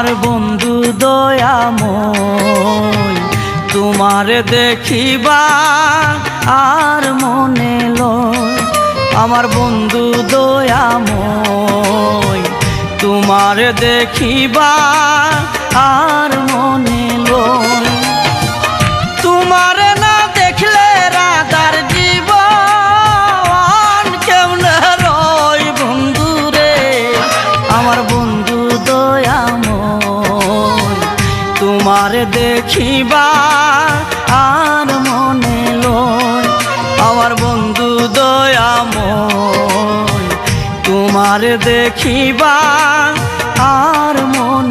আমার বন্ধু দয়াময়, তোমার দেখিবা আর মনে লয়। আমার বন্ধু দয়াময়, তোমার দেখিবা আর মনে তোমার দেখিবা আর মনে লয় আমার বন্ধু দয়াময়। তোমার দেখিবা আর মনে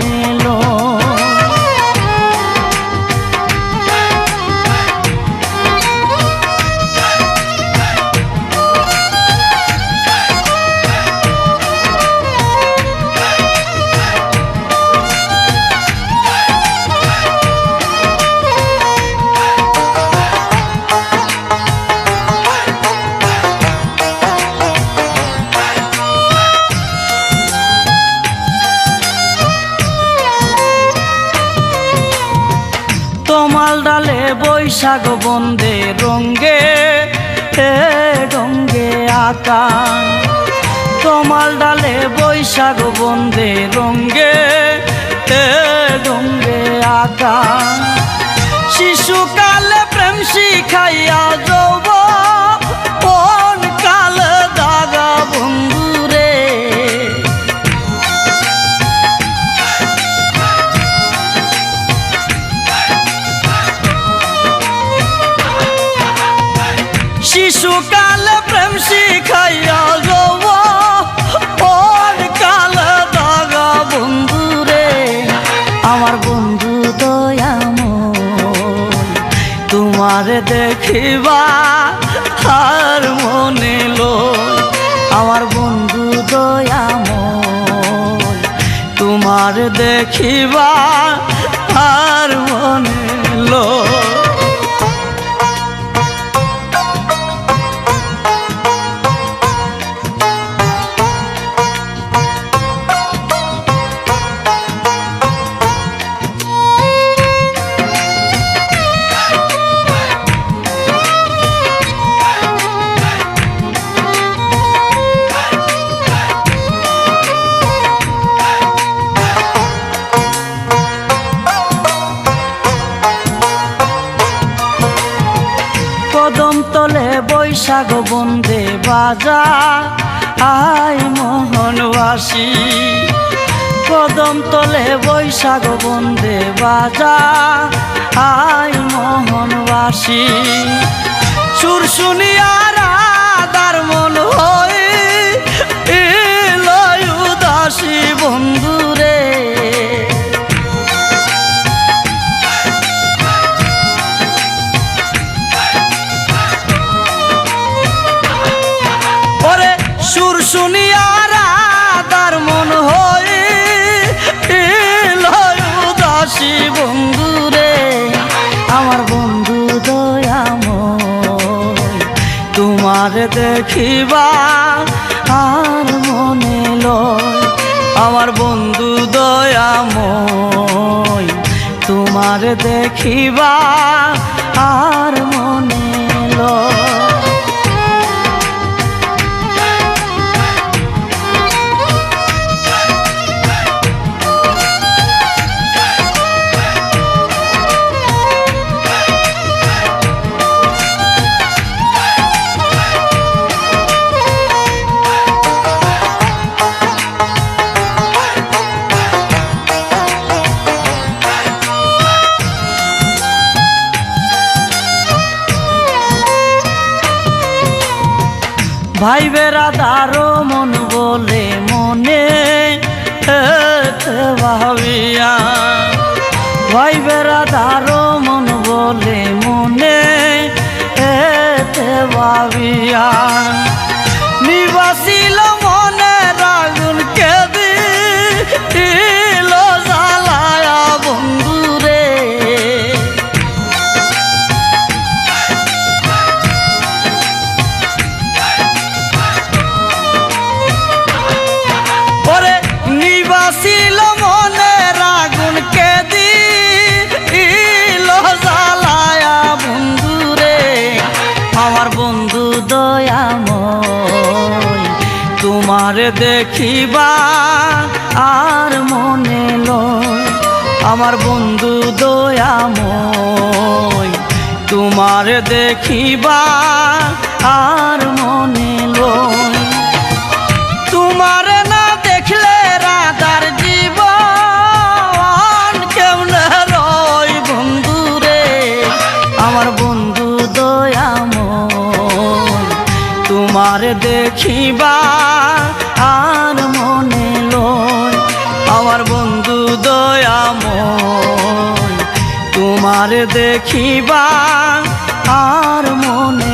তোমাল ডালে বৈশাখ বন্দে রঙ্গে হে রঙ্গে আকা তোমাল ডালে বৈশাখ বন্দে রঙ্গে হে রঙ্গে আকা শিশুকালে প্রেম শিখাইয়া দেখিবা আর মনে লয় আমার বন্ধু দয়াময়। তোমার দেখিবা আর মনে লয় বন্দে আয় মোহনবাসী। কদম তলে বৈশাখ বন্দে বাজা আই মোহনবাসী। সুর শুনিয়া দেখিবা আর মনে লয় আমার বন্ধু দয়াময়। তোমার দেখিবা আর মনে লয় ভাই বেড়াদারো মন বলে মনে ভাবিয়া। ভাই বেড়াদারো মন বলে মনে ভাবিয়া। দয়াময় তোমার দেখিবা আর মনে আমার বন্ধু দয়াময় তোমার দেখিবা আর মনে লয় তোমার দেখিবা আর মনে লয় আমার বন্ধু দয়াময়। তোমার দেখিবা আর মনে